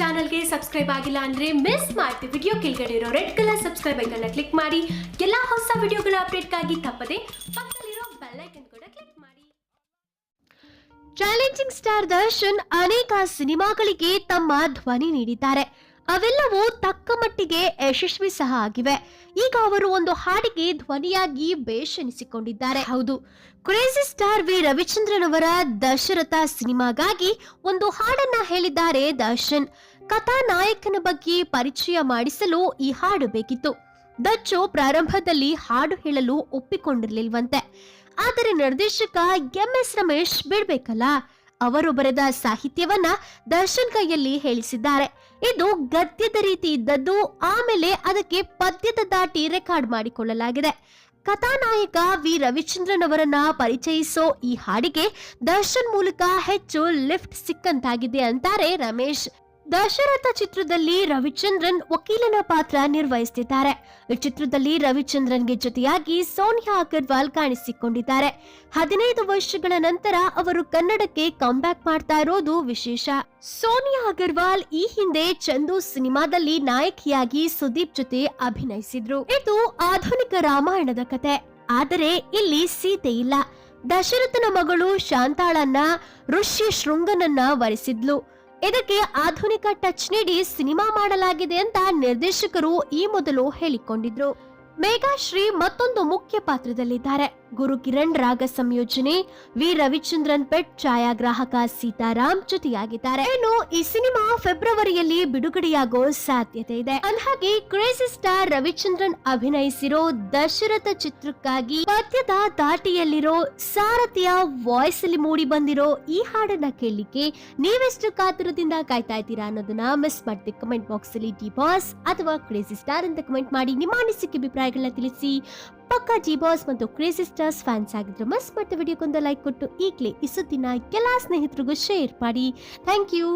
ಚಾನಲ್ಗೆ ಸಬ್ಸ್ಕ್ರೈಬ್ ಆಗಿಲ್ಲ ಅಂದ್ರೆ ಮಿಸ್ ಮಾಡ್ತಿ ವಿಡಿಯೋ ಕೆಳಗಡೆ ಇರೋ ರೆಡ್ ಕಲರ್ ಸಬ್ಸ್ಕ್ರೈಬ್ ಐಕನ್ನ ಕ್ಲಿಕ್ ಮಾಡಿ. ಎಲ್ಲಾ ಹೊಸ ವಿಡಿಯೋಗಳ ಅಪ್ಡೇಟ್ಗಾಗಿ ತಪ್ಪದೆ ಪಕ್ಕದಲ್ಲಿರೋ ಬೆಲ್ ಐಕನ್ ಕೂಡ ಕ್ಲಿಕ್ ಮಾಡಿ. ಚಾಲೆಂಜಿಂಗ್ ಸ್ಟಾರ್ ದರ್ಶನ್ ಅನೇಕ ಸಿನಿಮಾಗಳಿಗೆ ತಮ್ಮ ಧ್ವನಿ ನೀಡಿದ್ದಾರೆ. ಅವೆಲ್ಲವೂ ತಕ್ಕ ಮಟ್ಟಿಗೆ ಯಶಸ್ವಿ ಸಹ ಆಗಿವೆ. ಈಗ ಅವರು ಒಂದು ಹಾಡಿಗೆ ಧ್ವನಿಯಾಗಿ ಬೇಷೆನಿಸಿಕೊಂಡಿದ್ದಾರೆ ಹೌದು ಕ್ರೇಜಿ ಸ್ಟಾರ್ ವಿ ರವಿಚಂದ್ರನ್ ಅವರ ದಶರಥ ಸಿನಿಮಾಗಾಗಿ ಒಂದು ಹಾಡನ್ನ ಹೇಳಿದ್ದಾರೆ ದರ್ಶನ್. ಕಥಾನಾಯಕನ ಬಗ್ಗೆ ಪರಿಚಯ ಮಾಡಿಸಲು ಈ ಹಾಡು ಬೇಕಿತ್ತು. ದಚ್ಚು ಪ್ರಾರಂಭದಲ್ಲಿ ಹಾಡು ಹೇಳಲು ಒಪ್ಪಿಕೊಂಡಿರಲಿಲ್ವಂತೆ. ಆದರೆ ನಿರ್ದೇಶಕ ಎಂ ಎಸ್ ರಮೇಶ್ ಬಿಡ್ಬೇಕಲ್ಲ? ಅವರು ಬರೆದ ಸಾಹಿತ್ಯವನ್ನ ದರ್ಶನ್ ಕೈಯಲ್ಲಿ ಹೇಳಿಸಿದ್ದಾರೆ. ಇದು ಗದ್ಯದ ರೀತಿ ಇದ್ದದ್ದು, ಆಮೇಲೆ ಅದಕ್ಕೆ ಪದ್ಯದ ದಾಟಿ ರೆಕಾರ್ಡ್ ಮಾಡಿಕೊಳ್ಳಲಾಗಿದೆ. ಕಥಾನಾಯಕ ವಿ. ರವಿಚಂದ್ರನ್ ಅವರನ್ನ ಪರಿಚಯಿಸೋ ಈ ಹಾಡಿಗೆ ದರ್ಶನ್ ಮೂಲಕ ಹೆಚ್ಚು ಲಿಫ್ಟ್ ಸಿಕ್ಕಂತಾಗಿದೆ ಅಂತಾರೆ ರಮೇಶ್. ದಶರಥ ಚಿತ್ರದಲ್ಲಿ ರವಿಚಂದ್ರನ್ ವಕೀಲನ ಪಾತ್ರ ನಿರ್ವಹಿಸುತ್ತಿದ್ದಾರೆ ಈ ಚಿತ್ರದಲ್ಲಿ ರವಿಚಂದ್ರನ್ಗೆ ಜೊತೆಯಾಗಿ ಸೋನಿಯಾ ಅಗರ್ವಾಲ್ ಕಾಣಿಸಿಕೊಂಡಿದ್ದಾರೆ. ಹದಿನೈದು ವರ್ಷಗಳ ನಂತರ ಅವರು ಕನ್ನಡಕ್ಕೆ ಕಂಬ್ಯಾಕ್ ಮಾಡ್ತಾ ಇರೋದು ವಿಶೇಷ. ಸೋನಿಯಾ ಅಗರ್ವಾಲ್ ಈ ಹಿಂದೆ ಚಂದು ಸಿನಿಮಾದಲ್ಲಿ ನಾಯಕಿಯಾಗಿ ಸುದೀಪ್ ಜೊತೆ ಅಭಿನಯಿಸಿದ್ರು. ಇದು ಆಧುನಿಕ ರಾಮಾಯಣದ ಕತೆ. ಆದರೆ ಇಲ್ಲಿ ಸೀತೆ ಇಲ್ಲ. ದಶರಥನ ಮಗಳು ಶಾಂತಾಳನ್ನ ಋಷಿ ಶೃಂಗನನ್ನ ವರಿಸಿದ್ಲು. ಇದಕ್ಕೆ ಆಧುನಿಕ ಟಚ್ ನೀಡಿ ಸಿನಿಮಾ ಮಾಡಲಾಗಿದೆ ಅಂತ ನಿರ್ದೇಶಕರು ಈ ಮೊದಲು ಹೇಳಿಕೊಂಡಿದ್ರು. ಮೇಘಾಶ್ರೀ ಮತ್ತೊಂದು ಮುಖ್ಯ ಪಾತ್ರದಲ್ಲಿದ್ದಾರೆ. ಗುರು ಕಿರಣ್ ರಾಗ ಸಂಯೋಜನೆ, ವಿ. ರವಿಚಂದ್ರನ್ ಪೆಟ್, ಛಾಯಾಗ್ರಾಹಕ ಸೀತಾರಾಮ್ ಜೊತೆಯಾಗಿದ್ದಾರೆ. ಇನ್ನು ಈ ಸಿನಿಮಾ ಫೆಬ್ರವರಿಯಲ್ಲಿ ಬಿಡುಗಡೆಯಾಗೋ ಸಾಧ್ಯತೆ ಇದೆ. ಅಂದ್ಹಾಗೆ, ಕ್ರೇಜಿ ಸ್ಟಾರ್ ರವಿಚಂದ್ರನ್ ಅಭಿನಯಿಸಿರೋ ದಶರಥ ಚಿತ್ರಕ್ಕಾಗಿ ಪದ್ಯದ ದಾಟಿಯಲ್ಲಿರೋ ಸಾರಥಿಯ ವಾಯ್ಸ್ ಅಲ್ಲಿ ಮೂಡಿ ಬಂದಿರೋ ಈ ಹಾಡನ್ನ ಕೇಳಲಿಕ್ಕೆ ನೀವೆಷ್ಟು ಕಾತುರದಿಂದ ಕಾಯ್ತಾ ಇದ್ದೀರಾ ಅನ್ನೋದನ್ನ ಮಿಸ್ ಮಾಡ್ತೀವಿ ಕಮೆಂಟ್ ಬಾಕ್ಸ್ ಅಲ್ಲಿ ಡಿ ಬಾಸ್ ಅಥವಾ ಕ್ರೇಜಿ ಸ್ಟಾರ್ ಅಂತ ಕಮೆಂಟ್ ಮಾಡಿ ನಿಮ್ಮ ಅನಿಸಿಕೆ ಅಭಿಪ್ರಾಯಗಳನ್ನ ತಿಳಿಸಿ. ಪಕ್ಕ ಜಿ ಬಾಸ್ ಮತ್ತು ಕ್ರೇಜಿ ಫ್ಯಾನ್ಸ್ ಆಗಿದ್ರೆ ಮಸ್ ಮತ್ತೆ ವಿಡಿಯೋಕ್ಕೊಂದು ಲೈಕ್ ಕೊಟ್ಟು ಈಗಲೇ ಈ ಸುದ್ದಿನ ಎಲ್ಲ ಸ್ನೇಹಿತರಿಗೂ ಶೇರ್ ಮಾಡಿ. Thank you